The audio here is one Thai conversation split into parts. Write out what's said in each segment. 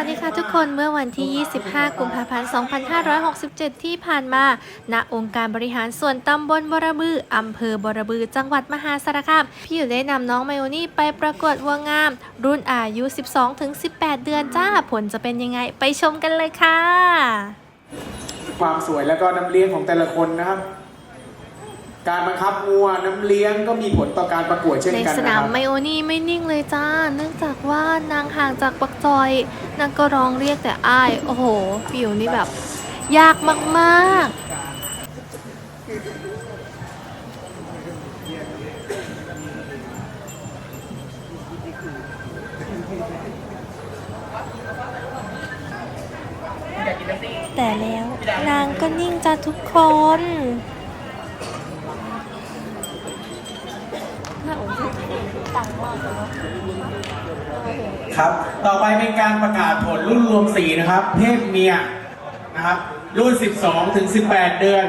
วัสดีค่ะทุกคนเมื่อวันที่ 25 กุมภาพันธ์ 2567 ที่ผ่านมา ณ องค์การบริหารส่วนตำบลบรบืออำเภอบรบือ จังหวัดมหาสารคาม พี่อยู่ได้นำน้องไมโอนี่ไปประกวดวัวงาม รุ่นอายุ 12-18 เดือนจ้า ผลจะเป็นยังไงไปชมกันเลยค่ะ ความสวยแล้วก็น้ำเลี้ยงของแต่ละคนนะครับ การบังคับงัวน้ำเลี้ยงก็มีผลต่อการประกวดเช่นในกันสนะนาคมรับไมโอนี่ไม่นิ่งเลยจ้า เนื่องจากว่านางห่างจากปักจอย นางก็ร้องเรียกแต่อ้าย โอ้โห ฟิวนี่แบบ ยากมากๆ แต่แล้วนางก็นิ่งจ้าทุกคน ครับ ต่อไปเป็นการประกาศผลรุ่นรวมสีนะครับ เพศเมียนะครับ รุ่น 12 ถึง 18 เดือน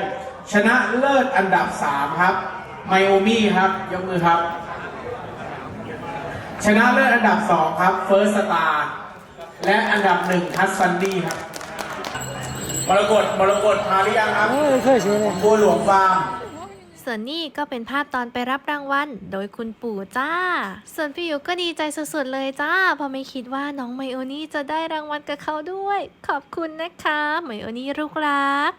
ชนะเลิศอันดับ 3 ครับ ไมโอมี่ครับ ยกมือครับ ชนะเลิศอันดับ 2 ครับ เฟิร์สตาร์ และอันดับ 1 ทัสซันดี้ครับ มรกตมรกตมาหรือยังครับบัวหลวงฟาร์ม ส่วนนี้ก็เป็นภาพตอนไปรับรางวัลโดยคุณปู่จ้า ส่วนพี่ยูก็ดีใจสุดๆเลยจ้าเพราะไม่คิดว่าน้องไมโอนี่จะได้รางวัลกับเขาด้วย ขอบคุณนะคะไมโอนี่ลูกรัก